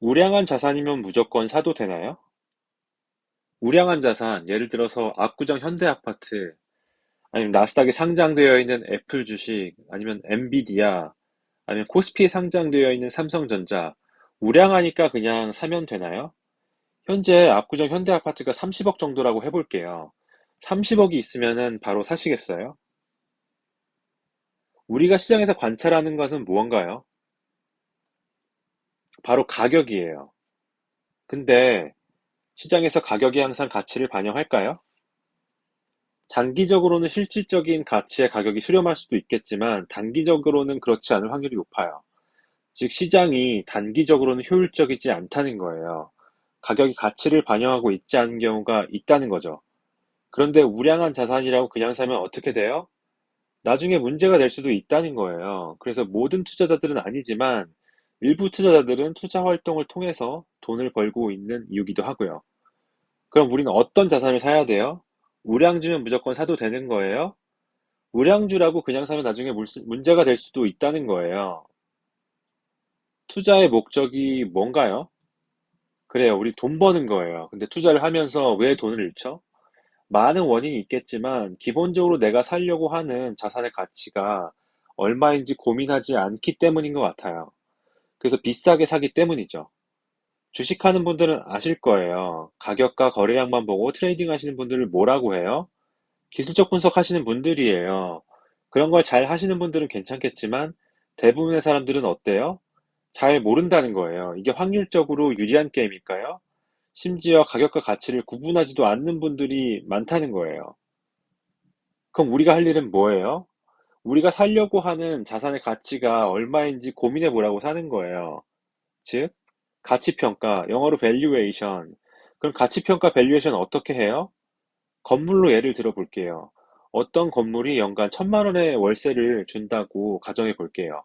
우량한 자산이면 무조건 사도 되나요? 우량한 자산, 예를 들어서 압구정 현대아파트, 아니면 나스닥에 상장되어 있는 애플 주식, 아니면 엔비디아, 아니면 코스피에 상장되어 있는 삼성전자, 우량하니까 그냥 사면 되나요? 현재 압구정 현대아파트가 30억 정도라고 해볼게요. 30억이 있으면은 바로 사시겠어요? 우리가 시장에서 관찰하는 것은 무언가요? 바로 가격이에요. 근데 시장에서 가격이 항상 가치를 반영할까요? 장기적으로는 실질적인 가치의 가격이 수렴할 수도 있겠지만 단기적으로는 그렇지 않을 확률이 높아요. 즉 시장이 단기적으로는 효율적이지 않다는 거예요. 가격이 가치를 반영하고 있지 않은 경우가 있다는 거죠. 그런데 우량한 자산이라고 그냥 사면 어떻게 돼요? 나중에 문제가 될 수도 있다는 거예요. 그래서 모든 투자자들은 아니지만 일부 투자자들은 투자 활동을 통해서 돈을 벌고 있는 이유기도 하고요. 그럼 우리는 어떤 자산을 사야 돼요? 우량주면 무조건 사도 되는 거예요? 우량주라고 그냥 사면 나중에 문제가 될 수도 있다는 거예요. 투자의 목적이 뭔가요? 그래요. 우리 돈 버는 거예요. 근데 투자를 하면서 왜 돈을 잃죠? 많은 원인이 있겠지만 기본적으로 내가 살려고 하는 자산의 가치가 얼마인지 고민하지 않기 때문인 것 같아요. 그래서 비싸게 사기 때문이죠. 주식하는 분들은 아실 거예요. 가격과 거래량만 보고 트레이딩 하시는 분들을 뭐라고 해요? 기술적 분석 하시는 분들이에요. 그런 걸 잘 하시는 분들은 괜찮겠지만 대부분의 사람들은 어때요? 잘 모른다는 거예요. 이게 확률적으로 유리한 게임일까요? 심지어 가격과 가치를 구분하지도 않는 분들이 많다는 거예요. 그럼 우리가 할 일은 뭐예요? 우리가 살려고 하는 자산의 가치가 얼마인지 고민해 보라고 사는 거예요. 즉, 가치평가, 영어로 valuation. 그럼 가치평가 valuation 어떻게 해요? 건물로 예를 들어 볼게요. 어떤 건물이 연간 천만 원의 월세를 준다고 가정해 볼게요.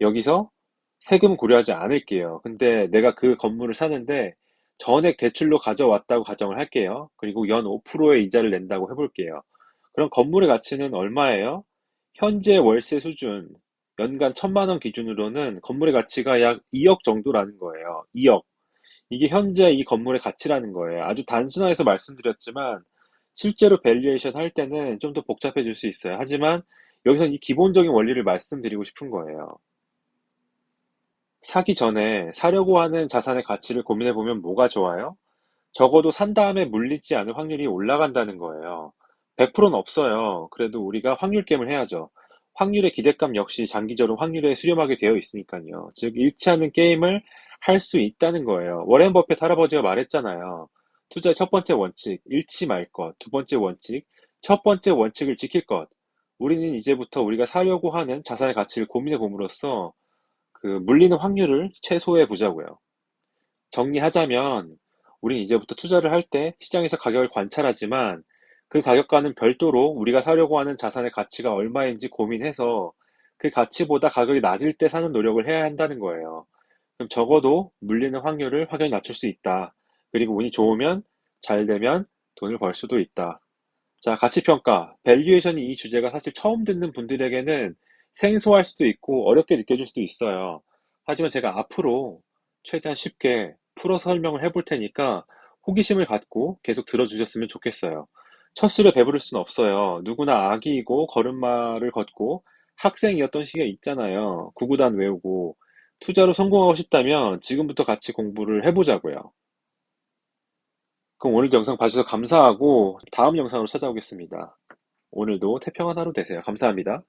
여기서 세금 고려하지 않을게요. 근데 내가 그 건물을 사는데 전액 대출로 가져왔다고 가정을 할게요. 그리고 연 5%의 이자를 낸다고 해볼게요. 그럼 건물의 가치는 얼마예요? 현재 월세 수준, 연간 천만 원 기준으로는 건물의 가치가 약 2억 정도라는 거예요. 2억. 이게 현재 이 건물의 가치라는 거예요. 아주 단순화해서 말씀드렸지만 실제로 밸류에이션 할 때는 좀 더 복잡해질 수 있어요. 하지만 여기서는 이 기본적인 원리를 말씀드리고 싶은 거예요. 사기 전에 사려고 하는 자산의 가치를 고민해 보면 뭐가 좋아요? 적어도 산 다음에 물리지 않을 확률이 올라간다는 거예요. 100%는 없어요. 그래도 우리가 확률 게임을 해야죠. 확률의 기대감 역시 장기적으로 확률에 수렴하게 되어 있으니까요. 즉, 않는 게임을 할 수 있다는 거예요. 워렌 버핏 할아버지가 말했잖아요. 투자의 첫 번째 원칙, 잃지 말 것. 두 번째 원칙, 첫 번째 원칙을 지킬 것. 우리는 이제부터 우리가 사려고 하는 자산의 가치를 고민해 봄으로써 그 물리는 확률을 최소해 보자고요. 정리하자면 우린 이제부터 투자를 할 때 시장에서 가격을 관찰하지만 그 가격과는 별도로 우리가 사려고 하는 자산의 가치가 얼마인지 고민해서 그 가치보다 가격이 낮을 때 사는 노력을 해야 한다는 거예요. 그럼 적어도 물리는 확률을 확연히 낮출 수 있다. 그리고 운이 좋으면 잘 되면 돈을 벌 수도 있다. 자, 가치평가, 밸류에이션이 이 주제가 사실 처음 듣는 분들에게는 생소할 수도 있고 어렵게 느껴질 수도 있어요. 하지만 제가 앞으로 최대한 쉽게 풀어 설명을 해볼 테니까 호기심을 갖고 계속 들어주셨으면 좋겠어요. 첫 술에 배부를 수는 없어요. 누구나 아기이고 걸음마를 걷고 학생이었던 시기가 있잖아요. 구구단 외우고 투자로 성공하고 싶다면 지금부터 같이 공부를 해보자고요. 그럼 오늘도 영상 봐주셔서 감사하고 다음 영상으로 찾아오겠습니다. 오늘도 태평한 하루 되세요. 감사합니다.